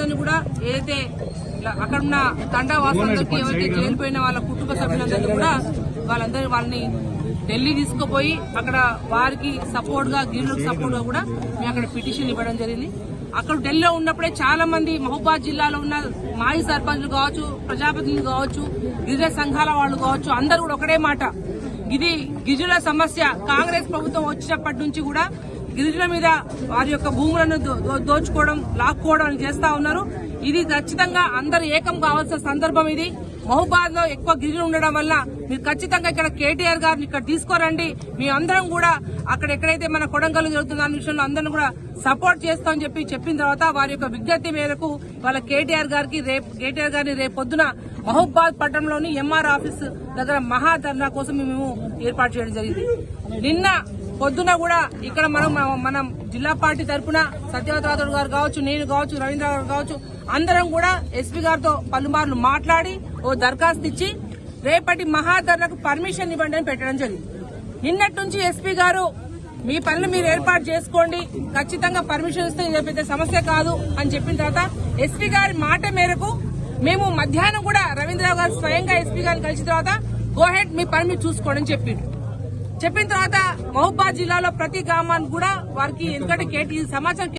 సభ్యులందరినీ కూడా ఏదైతే అక్కడ ఉన్న తండావాసులందరికీ ఎవరైతే జైలుపోయిన వాళ్ళ కుటుంబ సభ్యులందరినీ కూడా వాళ్ళందరూ వాళ్ళని ఢిల్లీ తీసుకుపోయి అక్కడ వారికి సపోర్ట్గా గిరిలకు సపోర్ట్గా కూడా మేము అక్కడ పిటిషన్ ఇవ్వడం జరిగింది. అక్కడ ఢిల్లీలో ఉన్నప్పుడే చాలా మంది మహబూబాద్ జిల్లాలో ఉన్న మాజీ సర్పంచ్లు కావచ్చు ప్రజాప్రతినిధులు కావచ్చు గిరిజన సంఘాల వాళ్ళు కావచ్చు అందరూ కూడా ఒకటే మాట. ఇది గిరిజనుల సమస్య. కాంగ్రెస్ ప్రభుత్వం వచ్చినప్పటి నుంచి కూడా గిరిజనుల మీద వారి యొక్క భూములను దోచుకోవడం లాక్కోవడం చేస్తా ఉన్నారు. ఇది ఖచ్చితంగా అందరూ ఏకం కావాల్సిన సందర్భం ఇది. మహబాద్లో ఎక్కువ గిరిజనులు ఉండడం వల్ల మీరు ఖచ్చితంగా ఇక్కడ కేటీఆర్ గారిని ఇక్కడ తీసుకోరండి. మీ అందరం కూడా అక్కడ ఎక్కడైతే మన కొడంగల్ జరుగుతుందో దాని విషయంలో అందరం కూడా సపోర్ట్ చేస్తామని చెప్పి చెప్పిన తర్వాత వారి యొక్క విజ్ఞప్తి మేరకు వాళ్ళ కేటీఆర్ గారికి రేపు కేటీఆర్ గారిని రేపు పొద్దున మహబూబాద్ పట్టణంలోని ఎంఆర్ ఆఫీస్ దగ్గర మహాధర్నా కోసం మేము ఏర్పాటు చేయడం జరిగింది. నిన్న పొద్దున కూడా ఇక్కడ మనం మనం జిల్లా పార్టీ తరఫున సత్యవతి గారు కావచ్చు నేను కావచ్చు రవీంద్ర గారు కావచ్చు అందరం కూడా ఎస్పీ గారితో పలుమార్లు మాట్లాడి ఓ దరఖాస్తు ఇచ్చి రేపటి మహాధర్నకు పర్మిషన్ ఇవ్వండి అని పెట్టడం జరిగింది. నిన్నటి నుంచి ఎస్పీ గారు మీ పనులు మీరు ఏర్పాటు చేసుకోండి. ఖచ్చితంగా పర్మిషన్ ఇస్తే ఇది పెద్ద సమస్య కాదు అని చెప్పిన తర్వాత ఎస్పీ గారి మాట మేరకు మేము మధ్యాహ్నం కూడా రవీంద్రరావు గారు స్వయంగా ఎస్పీ గారిని కలిసిన తర్వాత గోహెడ్ మీ పని మీరు చూసుకోండి అని చెప్పిండు. చెప్పిన తర్వాత మహబూబాద్ జిల్లాలో ప్రతి గ్రామానికి కూడా వారికి ఎందుకంటే కేటీ సమాచారం